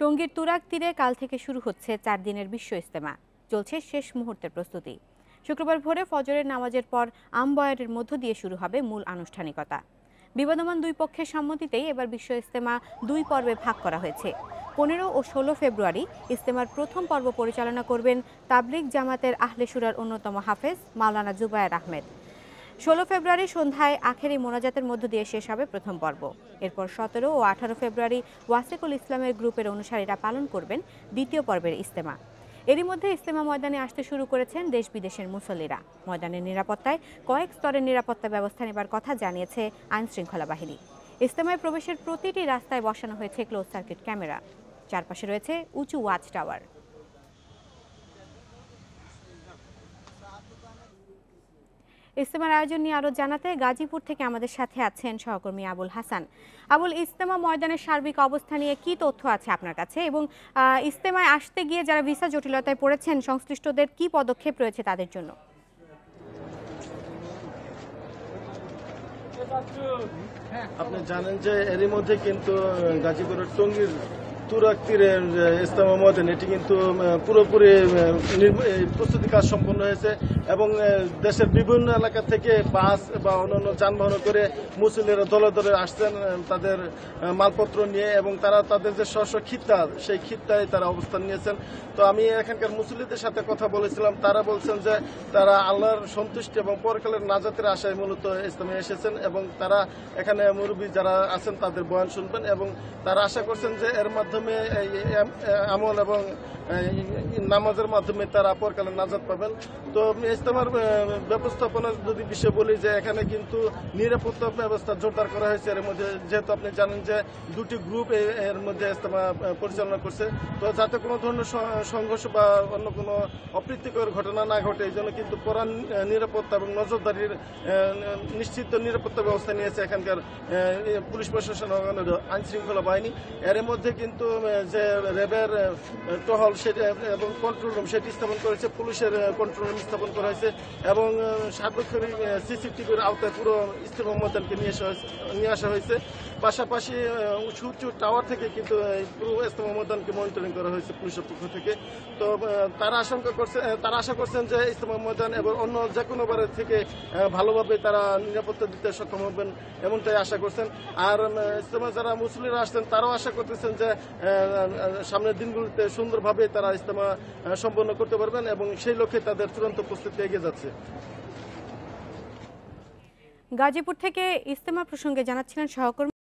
টঙ্গীর তুরাগ তীরে কাল থেকে শুরু হচ্ছে চার দিনের বিশ্ব ইস্তেমা চলছে শেষ মুহূর্তের প্রস্তুতি। শুক্রবার ভোরে ফজরের নামাজের পর আমবয়ারের মধ্য দিয়ে শুরু হবে মূল আনুষ্ঠানিকতা। বিবাদমান দুই পক্ষের সম্মতিতেই এবার বিশ্ব ইস্তেমা দুই পর্বে ভাগ করা হয়েছে। পনেরো ও ষোলো ফেব্রুয়ারি ইস্তেমার প্রথম পর্ব পরিচালনা করবেন তাবলিগ জামাতের আহলেসুরার অন্যতম হাফেজ মাওলানা জুবায়ের আহমেদ। ষোলো ফেব্রুয়ারি সন্ধ্যায় আখেরি মোনাজাতের মধ্য দিয়ে শেষ হবে প্রথম পর্ব। এরপর সতেরো ও আঠারো ফেব্রুয়ারি ওয়াসিকুল ইসলামের গ্রুপের অনুসারীরা পালন করবেন দ্বিতীয় পর্বের ইস্তেমা এরই মধ্যে ইস্তেমা ময়দানে আসতে শুরু করেছেন দেশ বিদেশের মুসল্লিরা। ময়দানের নিরাপত্তায় কয়েক স্তরের নিরাপত্তা ব্যবস্থা নেবার কথা জানিয়েছে আইন শৃঙ্খলা বাহিনী। ইস্তেমায় প্রবেশের প্রতিটি রাস্তায় বসানো হয়েছে ক্লোজ সার্কিট ক্যামেরা। চারপাশে রয়েছে উঁচু ওয়াচ টাওয়ার। ইস্তেমার আয়োজন নিয়ে আরও জানাতে গাজীপুর থেকে আমাদের সাথে আছেন সহকর্মী আবুল হাসান। আবুল ইস্তেমা ময়দানের সার্বিক অবস্থা নিয়ে কি তথ্য আছে আপনার কাছে? এবং ইস্তেমায় আসতে গিয়ে যারা ভিসা জটিলতায় পড়েছেন, সংশ্লিষ্টদের কি পদক্ষেপ রয়েছে তাদের জন্য? আপনি জানেন যে এরই মধ্যে কিন্তু, গাজীপুরের টঙ্গীর তুরাক তীরের ইস্তামা ময়দান এটি কিন্তু পুরোপুরি প্রস্তুতি কাজ সম্পন্ন হয়েছে এবং দেশের বিভিন্ন এলাকা থেকে বাস বা অন্যান্য যানবাহন করে মুসলিরা দলে দলে আসছেন তাদের মালপত্র নিয়ে এবং তারা তাদের যে স্ব খিত্তা, সেই খিত্তায় তারা অবস্থান নিয়েছেন। তো আমি এখানকার মুসলিদের সাথে কথা বলেছিলাম। তারা বলছেন যে তারা আল্লাহর সন্তুষ্টি এবং পরকালের নাজাতের আশায় মূলত ইসলামে এসেছেন এবং তারা এখানে মুরব্বী যারা আছেন তাদের বয়ান শুনবেন এবং তারা আশা করছেন যে এর মাধ্যমে এই এম- আমল এবং এই নামাজের মাধ্যমে তারা পরকালের নাজাত পাবেন। তো ইস্তেমার আহ, ব্যবস্থাপনার যদি বিষয় বলি যে এখানে কিন্তু নিরাপত্তা ব্যবস্থা জোরদার করা হয়েছে। এর মধ্যে যেহেতু আপনি জানেন যে দুটি গ্রুপ এর মধ্যে ইস্তেমা আহ, পরিচালনা করছে। তো যাতে কোনো ধরনের সংঘর্ষ বা অন্য কোনো অপ্রীতিকর ঘটনা না ঘটে এই জন্য কিন্তু কড়া নিরাপত্তা এবং নজরদারির নিশ্চিত নিরাপত্তা ব্যবস্থা নিয়েছে এখানকার পুলিশ প্রশাসন আইন শৃঙ্খলা বাহিনী। এর মধ্যে কিন্তু যে র্যাবের আহ, টহল সেটা, এবং কন্ট্রোল রুম সেটি স্থাপন করেছে, পুলিশের কন্ট্রোল রুম স্থাপন করা হয়েছে, এবং সার্বক্ষণিক সিসিটিভির আওতায় পুরো ইস্তেমা ময়দানকে নিয়ে আসা হয়েছে। পাশাপাশি উঁচু টাওয়ার থেকে কিন্তু পুরো ইস্তেমা ময়দানকে মনিটরিং করা হয়েছে পুলিশের পক্ষ থেকে। তো তারা আশঙ্কা করছে তারা আশা করছেন যে ইস্তেমা ময়দান এবং অন্য যে কোনো বারের থেকে ভালোভাবে তারা নিরাপত্তা দিতে সক্ষম হবেন এমনটাই আশা করছেন। আর ইস্তেমা যারা মুসলিরা আসছেন, তারাও আশা করতেছেন যে সামনের দিনগুলিতে সুন্দরভাবে তারা ইস্তেমা সম্পন্ন করতে পারবেন এবং সেই লক্ষ্যে তাদের চূড়ান্ত প্রস্তুতি এগিয়ে যাচ্ছে। গাজীপুর থেকে ইস্তেমা প্রসঙ্গে জানাচ্ছিলেন সহকর্মী